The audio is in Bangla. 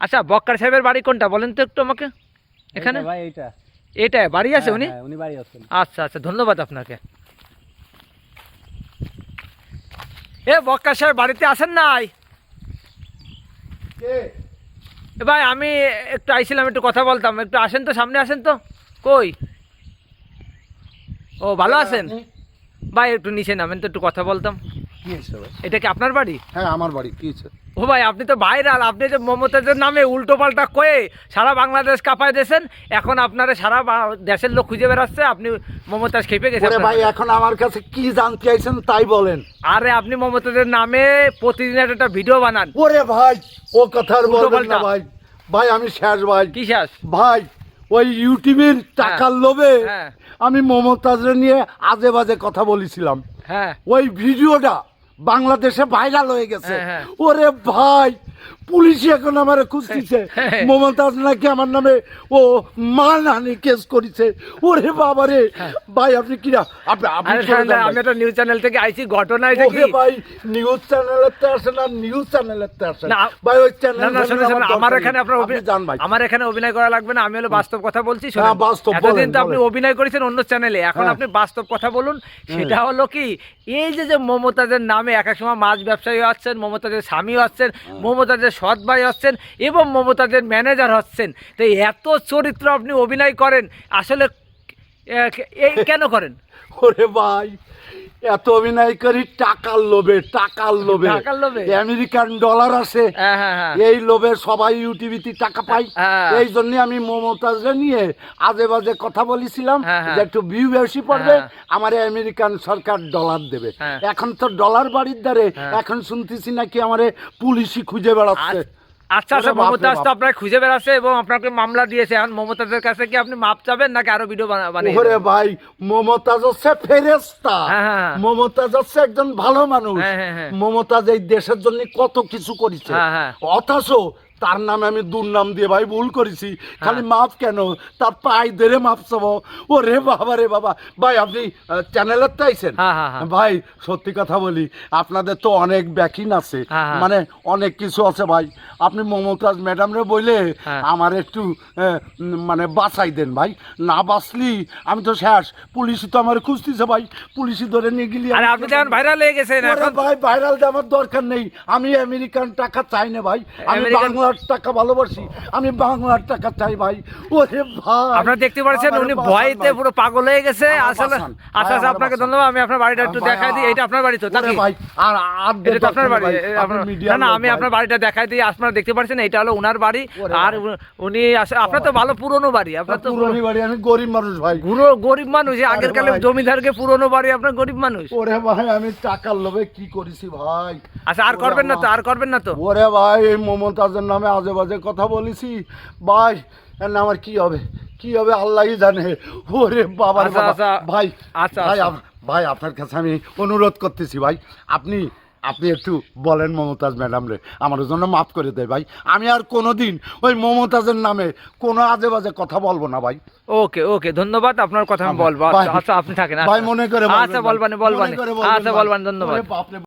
আচ্ছা বক্কার সাহেবের বাড়ি কোনটা? বলেন তো একটু আমাকে। এখানে? ভাই এইটা। এটা বাড়ি আছে হ্যাঁ, উনি? হ্যাঁ, উনি বাড়ি আছেন। আচ্ছা আচ্ছা ধন্যবাদ আপনাকে। এ বক্কার সাহেব বাড়িতে আসেন নাই? এ ভাই আমি একটু আইছিলাম একটু কথা বলতাম। একটু আসেন তো সামনে আসেন তো। কই? ও ভালো আছেন? ভাই একটু নিচে নামেন তো একটু কথা বলতাম। কি এটা কি আপনার বাড়ি? হ্যাঁ আমার বাড়ি কি ও ভাই আপনি তো ভাইরাল আপনি যে মমতাজের নামে উল্টো পাল্টা কয়ে সারা বাংলাদেশ কাঁপায় দিয়েছেন এখন আপনারা সারা দেশের লোক খুঁজে বেড়াচ্ছে আপনি মমতাজ খেপে গেছে ওরে ভাই এখন আমার কাছে কি জানতে চাইছেন তাই বলেন। আরে আপনি মমতাজের নামে প্রতিদিন একটা ভিডিও বানান। ওরে ভাই ও কথা আর বলবেন উল্টোপাল্টা। না ভাই। ভাই আমি শেষ ভাই। কি শেষ? ভাই ওই ইউটিউবের টাকার লোভে হ্যাঁ। আমি মমতাজরে নিয়ে আজে বাজে কথা বলেছিলাম। হ্যাঁ। ওই ভিডিওটা বাংলাদেশে ভাইরাল হয়ে গেছে হ্যাঁ, হ্যাঁ। ওরে ভাই পুলিশ এখন আমার খুঁজতেছে। হ্যাঁ। মমতাজ নাকি আমার নামে ও মানহানি কেস করেছে। ওরে বাবারে ভাই আপনি কি আপনি যান আমি একটা নিউজ চ্যানেল থেকে আইছি ঘটনা এটা কি? ভাই নিউজ চ্যানেলেতে আসেন আর নিউজ চ্যানেলেতে আসেন। না, ভাই ওই চ্যানেল না না শুনুন আমার এখানে আপনার অভিনয় অভি- জান ভাই। আমার এখানে অভিনয় করা লাগবে না আমি হলো বাস্তব কথা বলছি শুনুন। হ্যাঁ, বাস্তব, এতদিন তো আপনি অভিনয় করেছেন অন্য চ্যানেলে এখন হ্যাঁ। আপনি বাস্তব কথা বলুন। সেটা হলো কি এই যে যে মমতাজের নামে এক এক সময় মাছ ব্যবসায়ী হচ্ছেন মমতাজের স্বামী হচ্ছেন হ্যাঁ। মমতাজের সৎ ভাই হচ্ছেন এবং মমতাজের ম্যানেজার হচ্ছেন। তো এত চরিত্র আপনি অভিনয় করেন, আসলে এই কেন করেন? ওরে ভাই এত অভিনয় করি টাকার লোভে টাকার লোভে টাকার লোভে? আমেরিকান ডলার আছে হ্যাঁ হ্যাঁ হ্যাঁ এই লোভে সবাই ইউটিভিতে টাকা পাই। এই জন্য আমি মমতাজরে নিয়ে আজে বাজে কথা বলেছিলাম। যে একটু ভিউ বেশি পড়বে। আমার আমেরিকান সরকার ডলার দেবে। এখন তো ডলার বাড়ির দ্বারে। এখন শুনতেছি নাকি আমারে পুলিশই খুঁজে বেড়াচ্ছে আচ্ছা আচ্ছা মমতাজ তো আপনার খুঁজে বেড়াচ্ছে এবং আপনাকে মামলা দিয়েছে এখন মমতাজের কাছে কি আপনি মাপ চাবেন নাকি আরও ভিডিও বানাবেন ওরে ভাই মমতাজ হচ্ছে ফেরেস্তা হ্যাঁ, হ্যাঁ। মমতাজ হচ্ছে একজন ভালো মানুষ হ্যাঁ, হ্যাঁ, হ্যাঁ। মমতাজ এই দেশের জন্য কত কিছু করেছে হ্যাঁ, হ্যাঁ। অথচ তার নামে আমি দুর্নাম দিয়ে ভাই ভুল করেছি। হ্যাঁ। খালি মাপ কেন? তার পাই ধরে মাপ চাবো। ও রে বাবা রে বাবা। ভাই আপনি চ্যানেলের চাইছেন হ্যাঁ, হ্যাঁ। ভাই সত্যি কথা বলি আপনাদের তো অনেক ব্যাকিন আছে। মানে অনেক কিছু আছে ভাই। আপনি মমতাজ ম্যাডাম রে বইলে হ্যাঁ। আমার একটু মানে বাঁচাই দেন ভাই। না বাঁচলি আমি তো শেষ। পুলিশই তো আমার খুঁজতেছে ভাই। পুলিশই ধরে নিয়ে গেলি আপনি করব? ভাইরাল হয়ে গেছেন ভাই ভাইরাল আমার দরকার নেই। আমি আমেরিকান টাকা চাই না ভাই। আমি আমেরিকান- বাংলার টাকা ভালোবাসি। আমি বাংলার টাকা চাই ভাই। ওরে ভাই। আপনারা দেখতে পাচ্ছেন উনি ভয়তে পুরো পাগল হয়ে গেছে। আসলে আচ্ছা আচ্ছা আপনাকে ধন্যবাদ আমি আপনার বাড়িটা একটু দেখাই দিই। এটা আপনার বাড়ি তো নাকি? ভাই আর আর এটা আপনার বাড়ি না না আমি আপনার বাড়িটা দেখাই দিই আপনারা দেখতে পাচ্ছেন এটা হলো ওনার বাড়ি। আর উনি আপনার তো ভালো পুরনো বাড়ি আপনার তো পুরনো বাড়ি আমি গরিব মানুষ ভাই। পুরো গরিব মানুষ আগের কালে জমিদারকে পুরনো বাড়ি আপনার গরিব মানুষ। ওরে ভাই আমি টাকার লোভে কি করেছি ভাই? আচ্ছা আর করবেন না তো আর করবেন না তো? ওরে ভাই এই মমতাজের নামে আজে বাজে কথা বলেছি। ভাই এর নাম আমার কি হবে? কি হবে আল্লাহই জানে। ওরে বাবা রে আচ্ছা, আচ্ছা। ভাই আচ্ছা, ভাই আচ্ছা। ভাই আপনার কাছে আমি অনুরোধ করতেছি ভাই। আপনি আপনি একটু বলেন মমতাজ ম্যাডাম রে আমার জন্য মাফ করে দেয় ভাই। আমি আর কোনোদিন ওই মমতাজের নামে কোনো আজে বাজে কথা বলব না ভাই। ওকে ওকে ধন্যবাদ। আপনার কথা আমি বলব। আচ্ছা আপনি থাকেন ভাই। মনে করে আচ্ছা বলবানি বলবানি। আচ্ছা। বলবানি ধন্যবাদ।